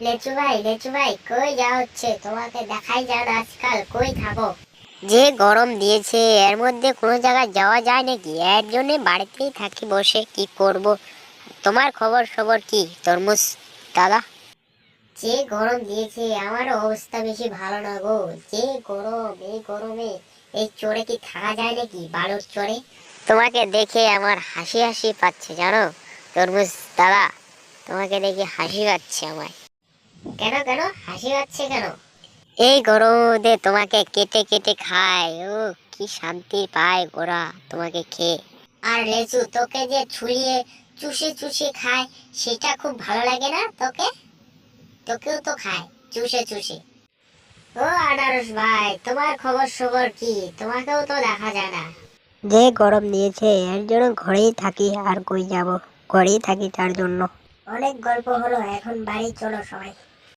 লেচু ভাই লেচু ভাই কই যাওয়া হচ্ছে? তোমাকে দেখাই যায় না আজকাল কই থাকো যে গরম দিয়েছে এর মধ্যে কোনো জায়গায় যাওয়া যায় নাকি? এর জন্য বাড়িতেই থাকি বসে কি করব? তোমার খবর খবর কি তরমুজ দাদা? যে গরম দিয়েছে আমার অবস্থা বেশি ভালো না গো। যে গরম এই গরমে এই চড়ে কি থাকা যায় নাকি বালুর চড়ে তোমাকে দেখে আমার হাসি হাসি পাচ্ছে জানো? তরমুজ দাদা তোমাকে দেখে হাসি পাচ্ছে আমার কেন কেন? হাসি পাচ্ছে কেন? এই গরমে তোমাকে কেটে কেটে খায়। ও কি শান্তি পায় ওরা তোমাকে খেয়ে। আর লেচু তোকে যে ছুঁড়িয়ে চুষে চুষে খায় সেটা খুব ভালো লাগে না তোকে? তোকেও তো খায় চুষে চুষে। ও আনারস ভাই তোমার খবর সবর কি? তোমাকেও তো দেখা যায় না। যে গরম দিয়েছে এর জন্য ঘরেই থাকি আর কই যাব? ঘরেই থাকি তার জন্য। অনেক গল্প হলো এখন বাড়ি চলো সবাই।